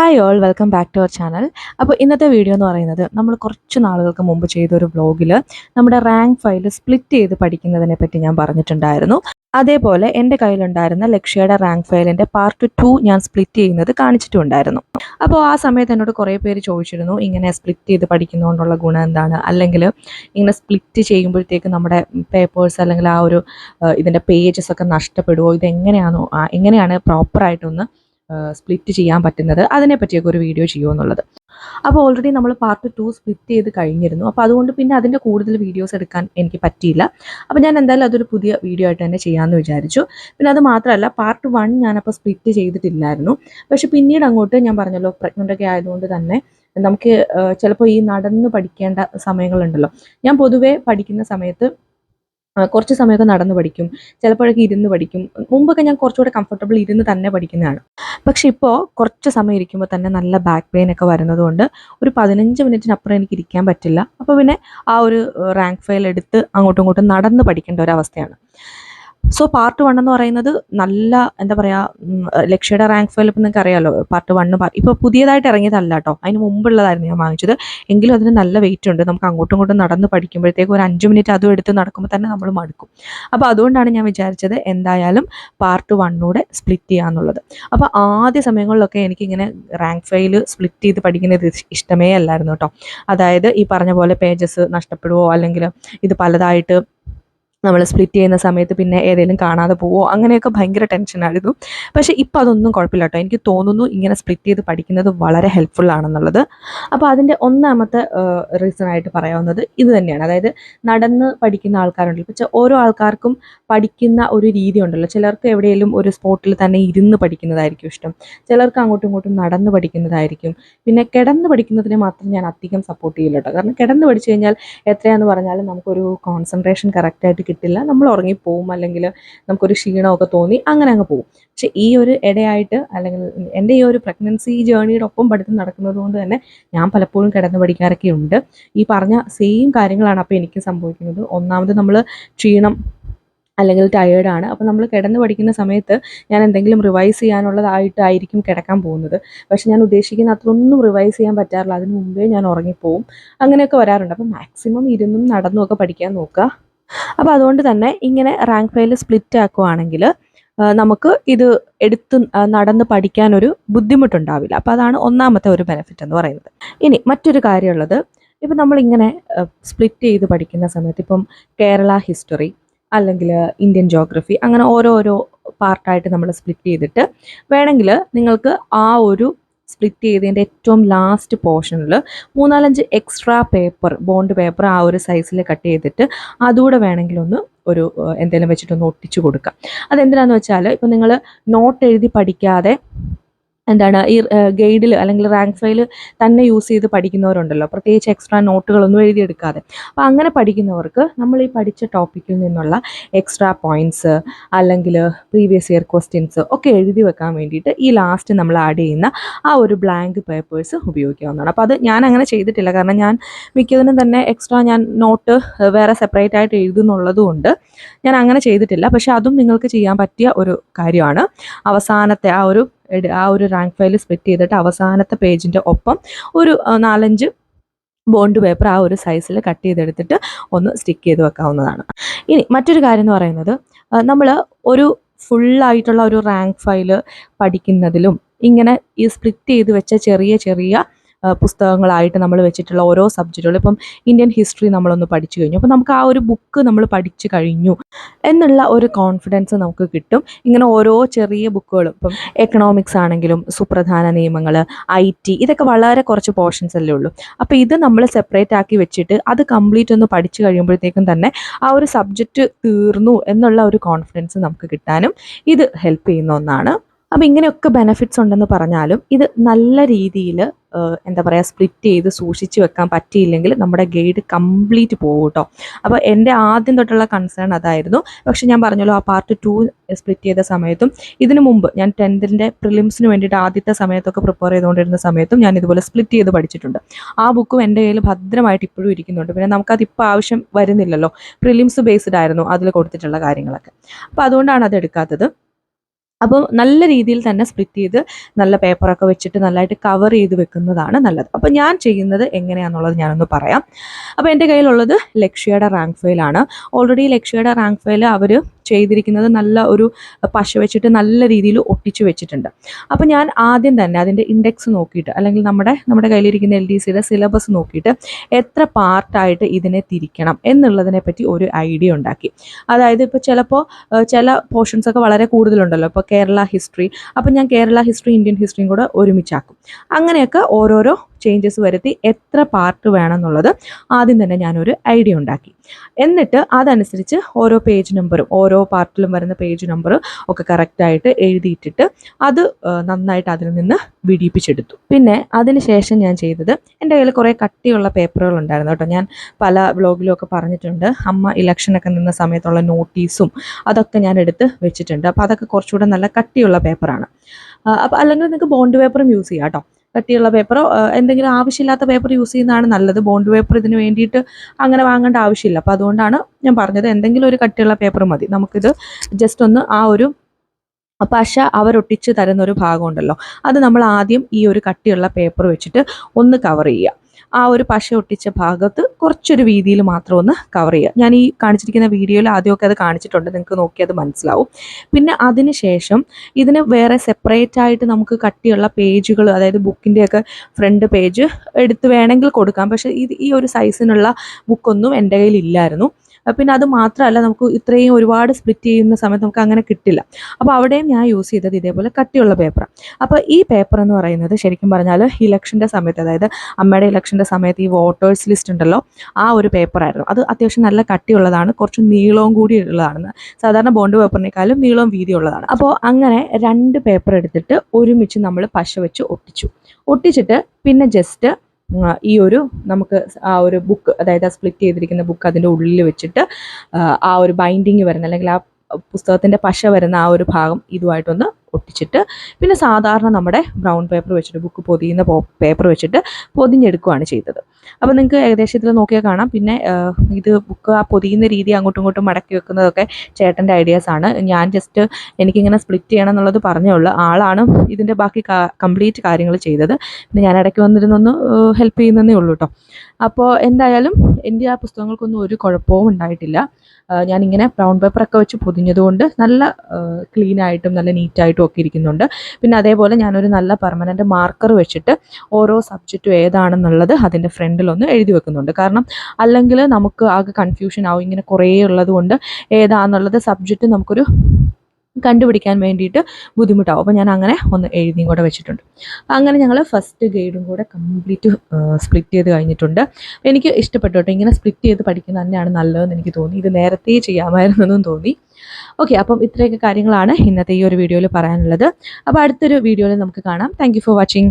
Hi all welcome back to our channel അപ്പോൾ ഇന്നത്തെ video എന്ന് പറയുന്നത് നമ്മൾ കുറച്ച് നാളുകൾക്ക് മുമ്പ് ചെയ്തൊരു വ്ലോഗിൽ നമ്മുടെ റാങ്ക് ഫയൽ സ്പ്ലിറ്റ് ചെയ്ത് പഠിക്കുന്നതിനെ പറ്റി ഞാൻ പറഞ്ഞിട്ടുണ്ടായിരുന്നു. അതേപോലെ എന്റെ കയ്യിലുണ്ടായിരുന്ന ലക്ഷ്യയുടെ റാങ്ക് ഫയലിന്റെ പാർട്ട് ടു ഞാൻ സ്പ്ലിറ്റ് ചെയ്യുന്നത് കാണിച്ചിട്ടുണ്ടായിരുന്നു. അപ്പോൾ ആ സമയത്ത് എന്നോട് കുറേ പേര് ചോദിച്ചിരുന്നു ഇങ്ങനെ സ്പ്ലിറ്റ് ചെയ്ത് പഠിക്കുന്നതുകൊണ്ടുള്ള ഗുണം എന്താണ്? അല്ലെങ്കിൽ ഇങ്ങനെ സ്പ്ലിറ്റ് ചെയ്യുമ്പോഴത്തേക്ക് നമ്മുടെ പേപ്പേഴ്സ് അല്ലെങ്കിൽ ആ ഒരു ഇതിന്റെ പേജസ് ഒക്കെ നഷ്ടപ്പെടുമോ ഇതെങ്ങനെയാണോ എങ്ങനെയാണ് പ്രോപ്പറായിട്ടൊന്ന് സ്പ്ലിറ്റ് ചെയ്യാൻ പറ്റുന്നത് അതിനെപ്പറ്റിയൊക്കെ ഒരു വീഡിയോ ചെയ്യുമെന്നുള്ളത് അപ്പോൾ ഓൾറെഡി നമ്മൾ പാർട്ട് ടു സ്പ്ലിറ്റ് ചെയ്ത് കഴിഞ്ഞിരുന്നു. അപ്പോൾ അതുകൊണ്ട് പിന്നെ അതിന്റെ കൂടുതൽ വീഡിയോസ് എടുക്കാൻ എനിക്ക് പറ്റിയില്ല. അപ്പോൾ ഞാൻ എന്തായാലും അതൊരു പുതിയ വീഡിയോ ആയിട്ട് തന്നെ ചെയ്യാമെന്ന് വിചാരിച്ചു. പിന്നെ അത് മാത്രമല്ല പാർട്ട് വൺ ഞാനപ്പോൾ സ്പ്ലിറ്റ് ചെയ്തിട്ടില്ലായിരുന്നു. പക്ഷെ പിന്നീട് അങ്ങോട്ട് ഞാൻ പറഞ്ഞല്ലോ പ്രഗ്നന്റ് ഒക്കെ ആയതുകൊണ്ട് തന്നെ നമുക്ക് ചിലപ്പോൾ ഈ നടന്ന് പഠിക്കേണ്ട സമയങ്ങളുണ്ടല്ലോ. ഞാൻ പൊതുവേ പഠിക്കുന്ന സമയത്ത് കുറച്ച് സമയമൊക്കെ നടന്ന് പഠിക്കും. ചിലപ്പോഴൊക്കെ ഇരുന്ന് പഠിക്കും. മുമ്പൊക്കെ ഞാൻ കുറച്ചുകൂടെ കംഫർട്ടബിൾ ഇരുന്ന് തന്നെ പഠിക്കുന്നതാണ്. പക്ഷെ ഇപ്പോൾ കുറച്ച് സമയം ഇരിക്കുമ്പോൾ തന്നെ നല്ല ബാക്ക് പെയിൻ ഒക്കെ വരുന്നതുകൊണ്ട് ഒരു പതിനഞ്ച് മിനിറ്റിനപ്പുറം എനിക്ക് ഇരിക്കാൻ പറ്റില്ല. അപ്പോൾ പിന്നെ ആ ഒരു റാങ്ക് ഫയൽ എടുത്ത് അങ്ങോട്ടും ഇങ്ങോട്ടും നടന്ന് പഠിക്കേണ്ട ഒരു അവസ്ഥയാണ്. സോ പാർട്ട് വൺ എന്ന് പറയുന്നത് നല്ല എന്താ പറയുക ലക്ഷ്യയുടെ റാങ്ക് ഫയൽ ഇപ്പം നിങ്ങൾക്ക് അറിയാലോ പാർട്ട് വണ്ണ് ഇപ്പോൾ പുതിയതായിട്ട് ഇറങ്ങിയതല്ല കേട്ടോ അതിന് മുമ്പുള്ളതായിരുന്നു ഞാൻ വാങ്ങിച്ചത്. എങ്കിലും അതിന് നല്ല വെയിറ്റ് ഉണ്ട്. നമുക്ക് അങ്ങോട്ടും ഇങ്ങോട്ടും നടന്ന് പഠിക്കുമ്പോഴത്തേക്ക് ഒരു അഞ്ച് മിനിറ്റ് അതും എടുത്ത് നടക്കുമ്പോൾ തന്നെ നമ്മൾ മടുക്കും. അപ്പോൾ അതുകൊണ്ടാണ് ഞാൻ വിചാരിച്ചത് എന്തായാലും പാർട്ട് വണ്ണൂടെ സ്പ്ലിറ്റ് ചെയ്യാന്നുള്ളത് അപ്പോൾ ആദ്യ സമയങ്ങളിലൊക്കെ എനിക്കിങ്ങനെ റാങ്ക് ഫൈൽ സ്പ്ലിറ്റ് ചെയ്ത് പഠിക്കുന്നത് ഇഷ്ടമേ അല്ലായിരുന്നു കേട്ടോ അതായത് ഈ പറഞ്ഞ പോലെ പേജസ് നഷ്ടപ്പെടുവോ അല്ലെങ്കിൽ ഇത് പലതായിട്ട് നമ്മൾ സ്പ്ലിറ്റ് ചെയ്യുന്ന സമയത്ത് പിന്നെ ഏതെങ്കിലും കാണാതെ പോവോ? അങ്ങനെയൊക്കെ ഭയങ്കര ടെൻഷനായിരുന്നു പക്ഷേ ഇപ്പോൾ അതൊന്നും കുഴപ്പമില്ല കേട്ടോ എനിക്ക് തോന്നുന്നു ഇങ്ങനെ സ്പ്ലിറ്റ് ചെയ്ത് പഠിക്കുന്നത് വളരെ ഹെൽപ്ഫുൾ ആണെന്നുള്ളത്. അപ്പോൾ അതിന്റെ ഒന്നാമത്തെ റീസൺ ആയിട്ട് പറയാവുന്നത് ഇത് തന്നെയാണ്. അതായത് നടന്ന് പഠിക്കുന്ന ആൾക്കാരുണ്ട് പക്ഷേ ഓരോ ആൾക്കാർക്കും പഠിക്കുന്ന ഒരു രീതി ഉണ്ടല്ലോ. ചിലർക്ക് എവിടെയെങ്കിലും ഒരു സ്പോട്ടിൽ തന്നെ ഇരുന്ന് പഠിക്കുന്നതായിരിക്കും ഇഷ്ടം. ചിലർക്ക് അങ്ങോട്ടും ഇങ്ങോട്ടും നടന്ന് പഠിക്കുന്നതായിരിക്കും. പിന്നെ കിടന്ന് പഠിക്കുന്നതിനെ മാത്രം ഞാൻ അധികം സപ്പോർട്ട് ചെയ്യില്ല കേട്ടോ കാരണം കിടന്ന് പഠിച്ചു കഴിഞ്ഞാൽ എത്രയാന്ന് പറഞ്ഞാലും നമുക്കൊരു കോൺസെൻട്രേഷൻ കറക്റ്റായിട്ട് കിട്ടില്ല. നമ്മൾ ഉറങ്ങിപ്പോവും അല്ലെങ്കിൽ നമുക്കൊരു ക്ഷീണമൊക്കെ തോന്നി അങ്ങനെ അങ്ങ് പോകും പക്ഷെ ഈ ഒരു ഇടയായിട്ട് അല്ലെങ്കിൽ എന്റെ ഈ ഒരു പ്രഗ്നൻസി ജേണിയുടെ ഒപ്പം പഠിത്തം നടക്കുന്നത് കൊണ്ട് തന്നെ ഞാൻ പലപ്പോഴും കിടന്ന് പഠിക്കാറൊക്കെ ഉണ്ട്. ഈ പറഞ്ഞ സെയിം കാര്യങ്ങളാണ് അപ്പോൾ എനിക്ക് സംഭവിക്കുന്നത്. ഒന്നാമത് നമ്മൾ ക്ഷീണം അല്ലെങ്കിൽ ടയേർഡാണ് അപ്പോൾ നമ്മൾ കിടന്ന് പഠിക്കുന്ന സമയത്ത് ഞാൻ എന്തെങ്കിലും റിവൈസ് ചെയ്യാനുള്ളതായിട്ടായിരിക്കും കിടക്കാൻ പോകുന്നത്. പക്ഷെ ഞാൻ ഉദ്ദേശിക്കുന്ന അത്രയൊന്നും റിവൈസ് ചെയ്യാൻ പറ്റാറില്ല. അതിന് മുമ്പേ ഞാൻ ഉറങ്ങിപ്പോവും. അങ്ങനെയൊക്കെ വരാറുണ്ട്. അപ്പോൾ മാക്സിമം ഇരുന്നും നടന്നും ഒക്കെ പഠിക്കാൻ നോക്കുക. അപ്പോൾ അതുകൊണ്ട് തന്നെ ഇങ്ങനെ റാങ്ക് ഫയൽ സ്പ്ലിറ്റ് ആക്കുവാണെങ്കിൽ നമുക്ക് ഇത് എടുത്ത് നടന്ന് പഠിക്കാനൊരു ബുദ്ധിമുട്ടുണ്ടാവില്ല. അപ്പോൾ അതാണ് ഒന്നാമത്തെ ഒരു ബെനിഫിറ്റ് എന്ന് പറയുന്നത്. ഇനി മറ്റൊരു കാര്യമുള്ളത് ഇപ്പം നമ്മളിങ്ങനെ സ്പ്ലിറ്റ് ചെയ്ത് പഠിക്കുന്ന സമയത്ത് ഇപ്പം കേരള ഹിസ്റ്ററി അല്ലെങ്കിൽ ഇന്ത്യൻ ജോഗ്രഫി അങ്ങനെ ഓരോരോ പാർട്ടായിട്ട് നമ്മൾ സ്പ്ലിറ്റ് ചെയ്തിട്ട് വേണമെങ്കിൽ നിങ്ങൾക്ക് ആ ഒരു സ്പ്ലിറ്റ് ചെയ്തതിന്റെ ഏറ്റവും ലാസ്റ്റ് പോർഷനിൽ മൂന്നാലഞ്ച് എക്സ്ട്രാ പേപ്പർ ബോണ്ട് പേപ്പർ ആ ഒരു സൈസിൽ കട്ട് ചെയ്തിട്ട് അതുകൂടെ വേണമെങ്കിൽ ഒന്ന് ഒരു എന്തെങ്കിലും വെച്ചിട്ടൊന്ന് ഒട്ടിച്ചു കൊടുക്കാം. അതെന്തിനാന്ന് വെച്ചാൽ ഇപ്പം നിങ്ങൾ നോട്ട് എഴുതി പഠിക്കാതെ എന്താണ് ഈ ഗൈഡിൽ അല്ലെങ്കിൽ റാങ്ക് ഫയൽ തന്നെ യൂസ് ചെയ്ത് പഠിക്കുന്നവരുണ്ടല്ലോ. പ്രത്യേകിച്ച് എക്സ്ട്രാ നോട്ടുകളൊന്നും എഴുതിയെടുക്കാതെ. അപ്പോൾ അങ്ങനെ പഠിക്കുന്നവർക്ക് നമ്മൾ ഈ പഠിച്ച ടോപ്പിക്കിൽ നിന്നുള്ള എക്സ്ട്രാ പോയിന്റ്സ് അല്ലെങ്കിൽ പ്രീവിയസ് ഇയർ ക്വസ്റ്റ്യൻസ് ഒക്കെ എഴുതി വെക്കാൻ വേണ്ടിയിട്ട് ഈ ലാസ്റ്റ് നമ്മൾ ആഡ് ചെയ്യുന്ന ആ ഒരു ബ്ലാങ്ക് പേപ്പേഴ്സ് ഉപയോഗിക്കാവുന്നതാണ്. അപ്പോൾ അത് ഞാൻ അങ്ങനെ ചെയ്തിട്ടില്ല. കാരണം ഞാൻ മിക്കതിനും തന്നെ എക്സ്ട്രാ ഞാൻ നോട്ട് വേറെ സെപ്പറേറ്റ് ആയിട്ട് എഴുതുന്നുള്ളതുകൊണ്ട് ഞാൻ അങ്ങനെ ചെയ്തിട്ടില്ല. പക്ഷേ അതും നിങ്ങൾക്ക് ചെയ്യാൻ പറ്റിയ ഒരു കാര്യമാണ്. അവസാനത്തെ ആ ഒരു ആ ഒരു റാങ്ക് ഫയൽ സ്പ്ലിറ്റ് ചെയ്തിട്ട് അവസാനത്തെ പേജിന്റെ ഒപ്പം ഒരു നാലഞ്ച് ബോണ്ട് പേപ്പർ ആ ഒരു സൈസിൽ കട്ട് ചെയ്തെടുത്തിട്ട് ഒന്ന് സ്റ്റിക്ക് ചെയ്ത് വെക്കാവുന്നതാണ്. ഇനി മറ്റൊരു കാര്യം എന്ന് പറയുന്നത് നമ്മൾ ഒരു ഫുള്ളായിട്ടുള്ള ഒരു റാങ്ക് ഫയൽ പഠിക്കുന്നതിലും ഇങ്ങനെ ഈ സ്പ്ലിറ്റ് ചെയ്ത് വെച്ച ചെറിയ ചെറിയ പുസ്തകങ്ങളായിട്ട് നമ്മൾ വെച്ചിട്ടുള്ള ഓരോ സബ്ജക്റ്റുകൾ ഇപ്പം ഇന്ത്യൻ ഹിസ്റ്ററി നമ്മളൊന്ന് പഠിച്ചു കഴിഞ്ഞു. അപ്പോൾ നമുക്ക് ആ ഒരു ബുക്ക് നമ്മൾ പഠിച്ചു കഴിഞ്ഞു എന്നുള്ള ഒരു കോൺഫിഡൻസ് നമുക്ക് കിട്ടും. ഇങ്ങനെ ഓരോ ചെറിയ ബുക്കുകളും ഇപ്പം എക്കണോമിക്സ് ആണെങ്കിലും സുപ്രധാന നിയമങ്ങൾ ഐ ടി ഇതൊക്കെ വളരെ കുറച്ച് പോർഷൻസ് അല്ലേ ഉള്ളൂ. അപ്പോൾ ഇത് നമ്മൾ സെപ്പറേറ്റ് ആക്കി വെച്ചിട്ട് അത് കംപ്ലീറ്റ് ഒന്ന് പഠിച്ചു കഴിയുമ്പോഴത്തേക്കും തന്നെ ആ ഒരു സബ്ജക്റ്റ് തീർന്നു എന്നുള്ള ഒരു കോൺഫിഡൻസ് നമുക്ക് കിട്ടാനും ഇത് ഹെൽപ്പ് ചെയ്യുന്ന ഒന്നാണ്. അപ്പോൾ ഇങ്ങനെയൊക്കെ ബെനഫിറ്റ്സ് ഉണ്ടെന്ന് പറഞ്ഞാലും ഇത് നല്ല രീതിയിൽ എന്താ പറയുക സ്പ്ലിറ്റ് ചെയ്ത് സൂക്ഷിച്ച് വെക്കാൻ പറ്റിയില്ലെങ്കിൽ നമ്മുടെ ഗൈഡ് കംപ്ലീറ്റ് പോകും കേട്ടോ അപ്പോൾ എന്റെ ആദ്യം തൊട്ടുള്ള കൺസേൺ അതായിരുന്നു. പക്ഷെ ഞാൻ പറഞ്ഞല്ലോ ആ പാർട്ട് ടു സ്പ്ലിറ്റ് ചെയ്ത സമയത്തും ഇതിനു മുമ്പ് ഞാൻ ടെൻത്തിന്റെ പ്രിലിംസിന് വേണ്ടിയിട്ട് ആദ്യത്തെ സമയത്തൊക്കെ പ്രിപ്പയർ ചെയ്തുകൊണ്ടിരുന്ന സമയത്തും ഞാൻ ഇതുപോലെ സ്പ്ലിറ്റ് ചെയ്ത് പഠിച്ചിട്ടുണ്ട്. ആ ബുക്കും എന്റെ കയ്യിൽ ഭദ്രമായിട്ട് ഇപ്പോഴും ഇരിക്കുന്നുണ്ട്. പിന്നെ നമുക്കത് ഇപ്പോൾ ആവശ്യം വരുന്നില്ലല്ലോ. പ്രിലിംസ് ബേസ്ഡ് ആയിരുന്നു അതിൽ കൊടുത്തിട്ടുള്ള കാര്യങ്ങളൊക്കെ. അപ്പോൾ അതുകൊണ്ടാണ് അത് എടുക്കാത്തത്. അപ്പം നല്ല രീതിയിൽ തന്നെ സ്പ്ലിറ്റ് ചെയ്ത് നല്ല പേപ്പറൊക്കെ വെച്ചിട്ട് നല്ലതായിട്ട് കവർ ചെയ്ത് വെക്കുന്നതാണ് നല്ലത്. അപ്പോൾ ഞാൻ ചെയ്യുന്നത് എങ്ങനെയാണെന്നുള്ളത് ഞാനൊന്ന് പറയാം. അപ്പോൾ എന്റെ കയ്യിലുള്ളത് ലക്ഷ്യയുടെ റാങ്ക് ഫയലാണ് ഓൾറെഡി ലക്ഷ്യയുടെ റാങ്ക് ഫയൽ അവർ ചെയ്തിരിക്കുന്നത് നല്ല ഒരു പശ വെച്ചിട്ട് നല്ല രീതിയിൽ ഒട്ടിച്ചു വെച്ചിട്ടുണ്ട്. അപ്പോൾ ഞാൻ ആദ്യം തന്നെ അതിന്റെ ഇൻഡെക്സ് നോക്കിയിട്ട് അല്ലെങ്കിൽ നമ്മുടെ നമ്മുടെ കയ്യിലിരിക്കുന്ന എൽ ഡി സിയുടെ സിലബസ് നോക്കിയിട്ട് എത്ര പാർട്ടായിട്ട് ഇതിനെ തിരിക്കണം എന്നുള്ളതിനെ പറ്റി ഒരു ഐഡിയ ഉണ്ടാക്കി. അതായത് ഇപ്പോൾ ചിലപ്പോൾ ചില പോർഷൻസ് ഒക്കെ വളരെ കൂടുതലുണ്ടല്ലോ. ഇപ്പോൾ കേരള ഹിസ്റ്ററി അപ്പോൾ ഞാൻ കേരള ഹിസ്റ്ററി ഇന്ത്യൻ ഹിസ്റ്ററിയും കൂടെ ഒരുമിച്ചാക്കും. അങ്ങനെയൊക്കെ ഓരോരോ ചേഞ്ചസ് വരുത്തി എത്ര പാർട്ട് വേണമെന്നുള്ളത് ആദ്യം തന്നെ ഞാനൊരു ഐഡിയ ഉണ്ടാക്കി. എന്നിട്ട് അതനുസരിച്ച് ഓരോ പേജ് നമ്പറും ഓരോ പാർട്ടിലും വരുന്ന പേജ് നമ്പറും ഒക്കെ കറക്റ്റായിട്ട് എഴുതിയിട്ടിട്ട് അത് നന്നായിട്ട് അതിൽ നിന്ന് വിടിയിപ്പിച്ചെടുത്തു. പിന്നെ അതിന് ശേഷം ഞാൻ ചെയ്തത് എന്റെ കയ്യിൽ കുറേ കട്ടിയുള്ള പേപ്പറുകൾ ഉണ്ടായിരുന്നു കേട്ടോ. ഞാൻ പല ബ്ലോഗിലും ഒക്കെ പറഞ്ഞിട്ടുണ്ട് അമ്മ ഇലക്ഷനൊക്കെ നിന്ന സമയത്തുള്ള നോട്ടീസും അതൊക്കെ ഞാൻ എടുത്ത് വെച്ചിട്ടുണ്ട്. അപ്പോൾ അതൊക്കെ കുറച്ചുകൂടെ നല്ല കട്ടിയുള്ള പേപ്പറാണ് അപ്പോൾ അല്ലെങ്കിൽ നിങ്ങൾക്ക് ബോണ്ട് പേപ്പറും യൂസ് ചെയ്യാം കേട്ടോ. കട്ടിയുള്ള പേപ്പറോ എന്തെങ്കിലും ആവശ്യമില്ലാത്ത പേപ്പർ യൂസ് ചെയ്യുന്നതാണ് നല്ലത്. ബോണ്ട് പേപ്പർ ഇതിന് വേണ്ടിയിട്ട് അങ്ങനെ വാങ്ങേണ്ട ആവശ്യമില്ല. അപ്പോൾ അതുകൊണ്ടാണ് ഞാൻ പറഞ്ഞത് എന്തെങ്കിലും ഒരു കട്ടിയുള്ള പേപ്പർ മതി. നമുക്കിത് ജസ്റ്റ് ഒന്ന് ആ ഒരു പശ അവരൊട്ടിച്ച് തരുന്ന ഒരു ഭാഗമുണ്ടല്ലോ അത് നമ്മൾ ആദ്യം ഈ ഒരു കട്ടിയുള്ള പേപ്പർ വെച്ചിട്ട് ഒന്ന് കവർ ചെയ്യുക. ആ ഒരു പശ ഒട്ടിച്ച ഭാഗത്ത് കുറച്ചൊരു വീതിയിൽ മാത്രം ഒന്ന് കവർ ചെയ്യുക. ഞാൻ ഈ കാണിച്ചിരിക്കുന്ന വീഡിയോയിൽ ആദ്യമൊക്കെ അത് കാണിച്ചിട്ടുണ്ട്. നിങ്ങൾക്ക് നോക്കി അത് മനസ്സിലാവും. പിന്നെ അതിന് ശേഷം ഇതിന് വേറെ സെപ്പറേറ്റ് ആയിട്ട് നമുക്ക് കട്ടിയുള്ള പേജുകൾ അതായത് ബുക്കിന്റെയൊക്കെ ഫ്രണ്ട് പേജ് എടുത്ത് വേണമെങ്കിൽ കൊടുക്കാം. പക്ഷേ ഇത് ഈ ഒരു സൈസിനുള്ള ബുക്കൊന്നും എന്റെ കയ്യിൽ ഇല്ലായിരുന്നു. പിന്നെ അത് മാത്രമല്ല നമുക്ക് ഇത്രയും ഒരുപാട് സ്പ്ലിറ്റ് ചെയ്യുന്ന സമയത്ത് നമുക്ക് അങ്ങനെ കിട്ടില്ല. അപ്പോൾ അവിടെയും ഞാൻ യൂസ് ചെയ്തത് ഇതേപോലെ കട്ടിയുള്ള പേപ്പറാണ് അപ്പോൾ ഈ പേപ്പർ എന്ന് പറയുന്നത് ശരിക്കും പറഞ്ഞാൽ ഇലക്ഷന്റെ സമയത്ത് അതായത് അമ്മയുടെ ഇലക്ഷന്റെ സമയത്ത് ഈ വോട്ടേഴ്സ് ലിസ്റ്റ് ഉണ്ടല്ലോ ആ ഒരു പേപ്പറായിരുന്നു അത് അത്യാവശ്യം നല്ല കട്ടിയുള്ളതാണ് കുറച്ച് നീളവും കൂടി ഉള്ളതാണ്. സാധാരണ ബോണ്ട് പേപ്പറിനേക്കാളും നീളവും വീതി ഉള്ളതാണ് അപ്പോൾ അങ്ങനെ രണ്ട് പേപ്പർ എടുത്തിട്ട് ഒരുമിച്ച് നമ്മൾ പശ വെച്ച് ഒട്ടിച്ചു. ഒട്ടിച്ചിട്ട് പിന്നെ ജസ്റ്റ് ഈ ഒരു നമുക്ക് ആ ഒരു ബുക്ക് അതായത് ആ സ്പ്ലിറ്റ് ചെയ്തിരിക്കുന്ന ബുക്ക് അതിന്റെ ഉള്ളിൽ വെച്ചിട്ട് ആ, ഒരു ബൈൻഡിങ് വരുന്ന അല്ലെങ്കിൽ ആ പുസ്തകത്തിന്റെ പശ വരുന്ന ആ ഒരു ഭാഗം ഇതുമായിട്ടൊന്ന് ഒട്ടിച്ചിട്ട് പിന്നെ സാധാരണ നമ്മുടെ ബ്രൗൺ പേപ്പർ വെച്ചിട്ട് ബുക്ക് പൊതിയുന്ന പേപ്പർ വെച്ചിട്ട് പൊതിഞ്ഞെടുക്കുകയാണ് ചെയ്തത്. അപ്പോൾ നിങ്ങൾക്ക് ഏകദേശം ഇതിൽ നോക്കിയാൽ കാണാം. പിന്നെ ഇത് ബുക്ക് ആ പൊതിയുന്ന രീതി അങ്ങോട്ടും ഇങ്ങോട്ടും മടക്കി വെക്കുന്നതൊക്കെ ചേട്ടന്റെ ഐഡിയാസ് ആണ്. ഞാൻ ജസ്റ്റ് എനിക്കിങ്ങനെ സ്പ്ലിറ്റ് ചെയ്യണം എന്നുള്ളത് പറഞ്ഞേ ആളാണ് ഇതിന്റെ ബാക്കി കംപ്ലീറ്റ് കാര്യങ്ങൾ ചെയ്തത്. പിന്നെ ഞാൻ ഇടയ്ക്ക് വന്നിരുന്നൊന്ന് ഹെൽപ്പ് ചെയ്യുന്നതേ ഉള്ളൂ കേട്ടോ അപ്പോൾ എന്തായാലും എന്റെ ആ പുസ്തകങ്ങൾക്കൊന്നും ഒരു കുഴപ്പവും ഉണ്ടായിട്ടില്ല. ഞാനിങ്ങനെ ബ്രൗൺ പേപ്പറൊക്കെ വെച്ച് പൊതിഞ്ഞതുകൊണ്ട് നല്ല ക്ലീനായിട്ടും നല്ല നീറ്റായിട്ടും ഒക്കെ ഇരിക്കുന്നുണ്ട്. പിന്നെ അതേപോലെ ഞാനൊരു നല്ല പെർമനന്റ് മാർക്കർ വെച്ചിട്ട് ഓരോ സബ്ജക്റ്റും ഏതാണെന്നുള്ളത് അതിന്റെ ഫ്രണ്ടിലൊന്ന് എഴുതി വെക്കുന്നുണ്ട്. കാരണം അല്ലെങ്കിൽ നമുക്ക് ആകെ കൺഫ്യൂഷൻ ആവും. ഇങ്ങനെ കുറേ ഉള്ളത് കൊണ്ട് ഏതാണെന്നുള്ളത് സബ്ജക്റ്റ് നമുക്കൊരു കണ്ടുപിടിക്കാൻ വേണ്ടിയിട്ട് ബുദ്ധിമുട്ടാവും. അപ്പോൾ ഞാൻ അങ്ങനെ ഒന്ന് എഴുതിയും കൂടെ വെച്ചിട്ടുണ്ട്. അപ്പോൾ അങ്ങനെ ഞങ്ങൾ ഫസ്റ്റ് ഗൈഡും കൂടെ കംപ്ലീറ്റ് സ്പ്ലിറ്റ് ചെയ്ത് കഴിഞ്ഞിട്ടുണ്ട്. എനിക്ക് ഇഷ്ടപ്പെട്ടു കേട്ടോ. ഇങ്ങനെ സ്പ്ലിറ്റ് ചെയ്ത് പഠിക്കുന്നത് തന്നെയാണ് നല്ലതെന്ന് എനിക്ക് തോന്നി. ഇത് നേരത്തെ ചെയ്യാമായിരുന്നെന്നും തോന്നി. ഓക്കെ അപ്പം ഇത്രയൊക്കെ കാര്യങ്ങളാണ് ഇന്നത്തെ ഈ ഒരു വീഡിയോയിൽ പറയാനുള്ളത്. അപ്പോൾ അടുത്തൊരു വീഡിയോയിൽ നമുക്ക് കാണാം. Thank for watching